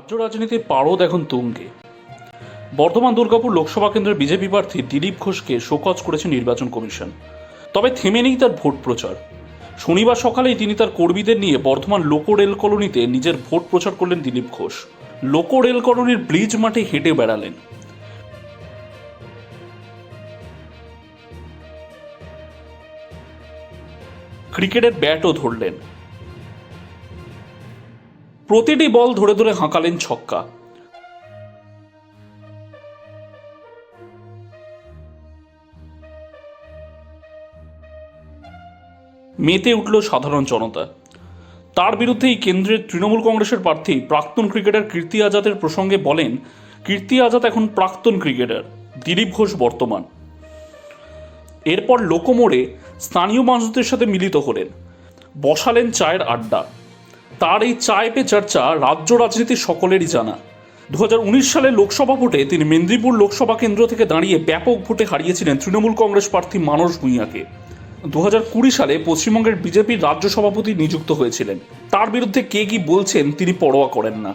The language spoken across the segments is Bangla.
রাজ্য রাজনীতির পারদ এখন তুঙ্গে। বর্ধমান দুর্গাপুর লোকসভা কেন্দ্রের বিজেপি প্রার্থী দিলীপ ঘোষকে শোকজ করেছে নির্বাচন কমিশন। তবে থেমে নেই তার ভোট প্রচার। শনিবার সকালেই তিনি তার কর্মীদের নিয়ে বর্ধমান লোকো রেল কলোনিতে নিজের ভোট প্রচার করলেন দিলীপ ঘোষ। লোকো রেল কলোনির ব্রিজ মাঠে হেঁটে বেড়ালেন। ক্রিকেটের ব্যাটও ধরলেন। প্রতিটি বল ধরে ধরে হাঁকালেন ছক্কা। মেতে উঠল সাধারণ জনতা। তার বিরুদ্ধেই কেন্দ্রের তৃণমূল কংগ্রেসের প্রার্থী প্রাক্তন ক্রিকেটার কীর্তি আজাদের প্রসঙ্গে বলেন, কীর্তি আজাদ এখন প্রাক্তন ক্রিকেটার, দিলীপ ঘোষ বর্তমান। এরপর লোকোমোড়ে স্থানীয় মানুষদের সাথে মিলিত হলেন। বসালেন চায়ের আড্ডা। তার এই চায় পে চর্চা রাজ্য রাজনীতির সকলেরই জানা। দু সালে লোকসভা ভোটে তিনি মেদিনীপুর লোকসভা কেন্দ্র থেকে দাঁড়িয়ে ব্যাপক ভোটে হারিয়েছিলেন তৃণমূল কংগ্রেস প্রার্থী মানস ভূঁইয়াকে। দু সালে পশ্চিমবঙ্গের বিজেপির রাজ্য সভাপতি নিযুক্ত হয়েছিলেন। তার বিরুদ্ধে কে কি বলছেন তিনি পরোয়া করেন না।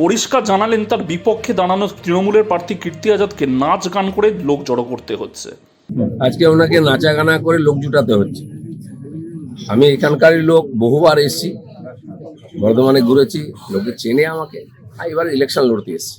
পরিষ্কার জানালেন তার বিপক্ষে দাঁড়ানো তৃণমূলের প্রার্থী কীর্তি আজাদকে নাচ গান করে লোক জড়ো করতে হচ্ছে। আজকে ওনাকে নাচা গানা করে লোক জুটাতে হচ্ছে। আমি এখানকারই লোক, বহুবার এসেছি। বর্ধমানে ঘুরেছি লোকে চেনে আমাকে আর এবার ইলেকশন লড়তে এসেছি।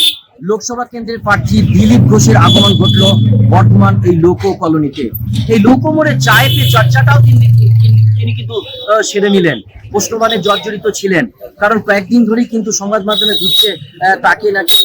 লোকসভা কেন্দ্রের প্রার্থী দিলীপ ঘোষের আগমন ঘটলো বর্তমান এই লোক কলোনিতে। এই লোকমোড়ে চায় পে চর্চাটাও তিনি তিনি- কিন্তু সেরে নিলেন। প্রশ্নবানে জর্জরিত ছিলেন। কারণ কয়েকদিন ধরেই কিন্তু সংবাদ মাধ্যমে ঘুরছে তাকে নাকি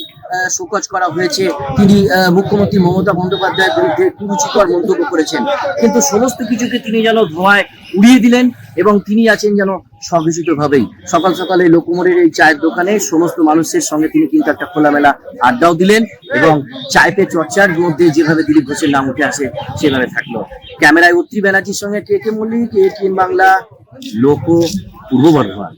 শোকজ করা হয়েছে। তিনি মুখ্যমন্ত্রী মমতা বন্দ্যোপাধ্যায়ের বিরুদ্ধে কুরুচিকর মন্তব্য করেছেন। কিন্তু সমস্ত কিছুকে তিনি যেন ধোঁয়ায় উড়িয়ে দিলেন এবং তিনি আছেন যেন স্বঘোষিত ভাবেই সকাল সকালে লোকমোড়ের এই চায়ের দোকানে সমস্ত মানুষের সঙ্গে তিনি কিন্তু একটা খোলামেলা আড্ডাও দিলেন এবং চায় পে চর্চার মধ্যে যেভাবে দিলীপ ঘোষের নাম উঠে আসে, সেভাবে থাকল। ক্যামেরায় উত্তরি ব্যানার্জির সঙ্গে K K Mallick ATM Bangla, loco, Purba Bardhaman.